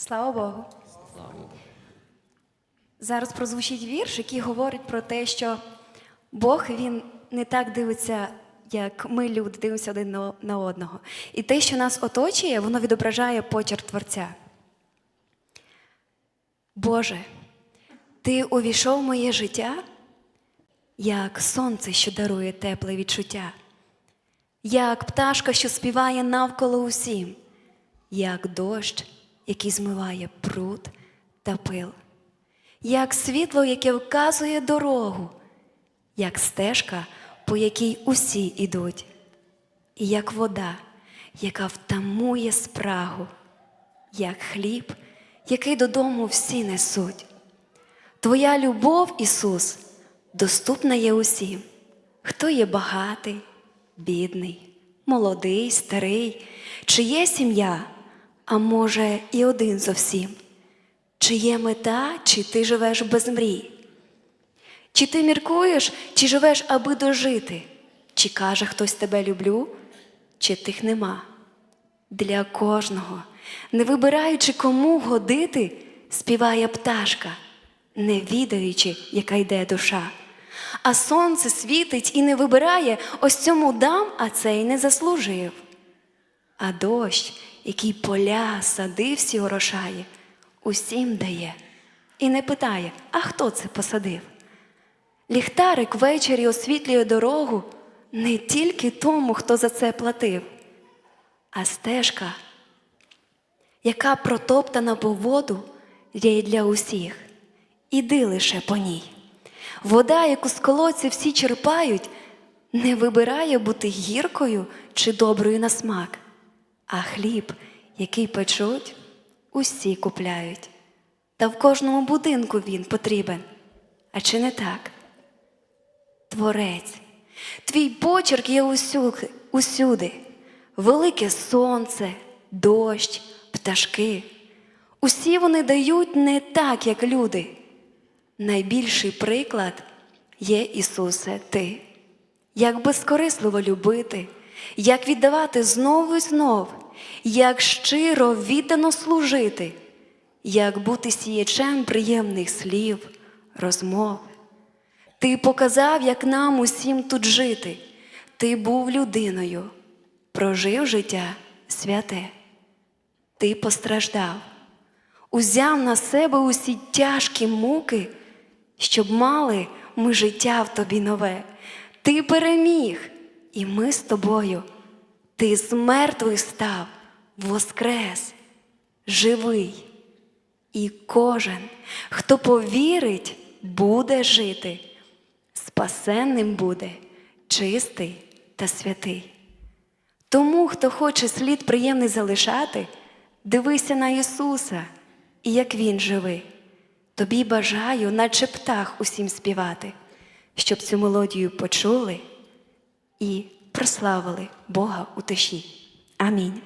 Слава Богу. Зараз прозвучить вірш, який говорить про те, що Бог він не так дивиться, як ми, люди, дивимося один на одного. І те, що нас оточує, воно відображає почерк Творця. Боже, ти увійшов в моє життя, як сонце, що дарує тепле відчуття, як пташка, що співає навколо усім, як дощ, який змиває пруд та пил, як світло, яке вказує дорогу, як стежка, по якій усі ідуть, і як вода, яка втамує спрагу, як хліб, який додому всі несуть. Твоя любов, Ісус, доступна є усім, хто є багатий, бідний, молодий, старий, чи є сім'я, а може і один зовсім, чи є мета, чи ти живеш без мрій. Чи ти міркуєш, чи живеш, аби дожити? Чи каже хтось тебе люблю, чи тих нема? Для кожного, не вибираючи кому годити, співає пташка, не відаючи, яка йде душа. А сонце світить і не вибирає, ось цьому дам, а цей не заслужив. А дощ, який поля, сади всі орошає, усім дає і не питає, а хто це посадив. Ліхтарик ввечері освітлює дорогу не тільки тому, хто за це платив, а стежка, яка протоптана по воду, є для усіх. Іди лише по ній. Вода, яку з колодця всі черпають, не вибирає бути гіркою чи доброю на смак, а хліб, який печуть, усі купляють. Та в кожному будинку він потрібен. А чи не так? Творець, твій почерк є усюди, усюди. Велике сонце, дощ, пташки. Усі вони дають не так, як люди. Найбільший приклад є Ісусе Ти. Як безкорисливо любити, як віддавати знову і знов, як щиро віддано служити, як бути сіячем приємних слів, розмов. Ти показав, як нам усім тут жити. Ти був людиною, прожив життя святе. Ти постраждав, узяв на себе усі тяжкі муки, щоб мали ми життя в тобі нове. Ти переміг, і ми з тобою. Ти з мертвих став, воскрес, живий. І кожен, хто повірить, буде жити, спасенним буде, чистий та святий. Тому, хто хоче слід приємний залишати, дивися на Ісуса, і як Він живий. Тобі бажаю, наче птах усім співати, щоб цю мелодію почули і прославили Бога у тиші. Амінь.